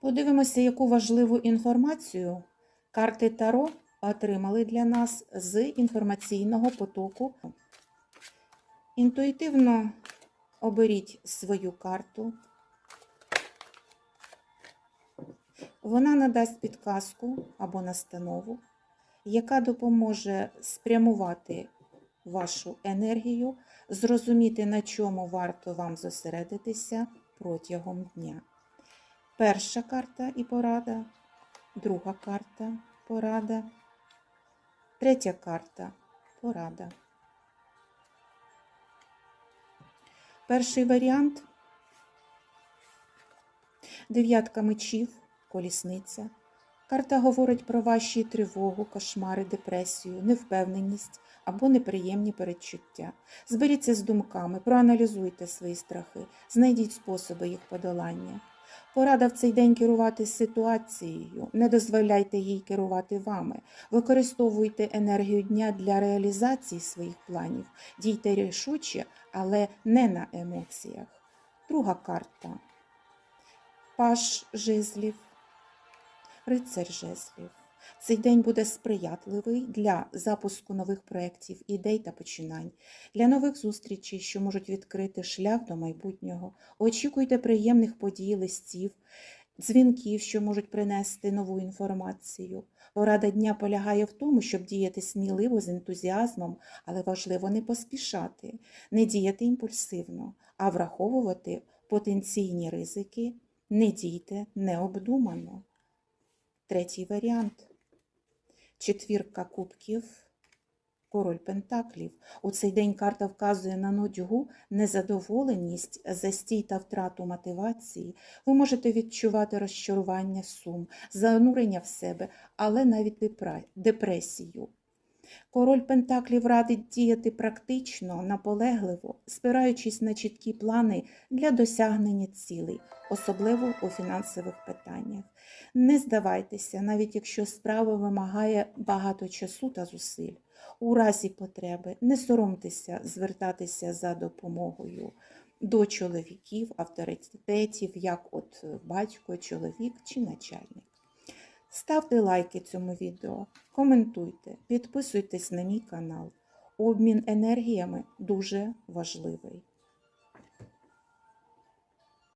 Подивимося, яку важливу інформацію карти Таро отримали для нас з інформаційного потоку. Інтуїтивно оберіть свою карту. Вона надасть підказку або настанову, яка допоможе спрямувати вашу енергію, зрозуміти, на чому варто вам зосередитися протягом дня. Перша карта і порада, друга карта порада, третя карта порада. Перший варіант дев'ятка мечів, колісниця. Карта говорить про ваші тривогу, кошмари, депресію, невпевненість або неприємні передчуття. Зберіться з думками, проаналізуйте свої страхи, знайдіть способи їх подолання. Порада в цей день керувати ситуацією, не дозволяйте їй керувати вами. Використовуйте енергію дня для реалізації своїх планів, дійте рішуче, але не на емоціях. Друга карта. Паш жезлів, рицар жезлів. Цей день буде сприятливий для запуску нових проєктів, ідей та починань, для нових зустрічей, що можуть відкрити шлях до майбутнього. Очікуйте приємних подій, листів, дзвінків, що можуть принести нову інформацію. Порада дня полягає в тому, щоб діяти сміливо з ентузіазмом, але важливо не поспішати, не діяти імпульсивно, а враховувати потенційні ризики, не дійте необдумано. Третій варіант. Четвірка кубків, король пентаклів. У цей день карта вказує на нудьгу, незадоволеність, застій та втрату мотивації. Ви можете відчувати розчарування, сум, занурення в себе, але навіть депресію. Король Пентаклів радить діяти практично, наполегливо, спираючись на чіткі плани для досягнення цілей, особливо у фінансових питаннях. Не здавайтеся, навіть якщо справа вимагає багато часу та зусиль. У разі потреби не соромтеся звертатися за допомогою до чоловіків, авторитетів, як от батько, чоловік чи начальник. Ставте лайки цьому відео, коментуйте, підписуйтесь на мій канал. Обмін енергіями дуже важливий.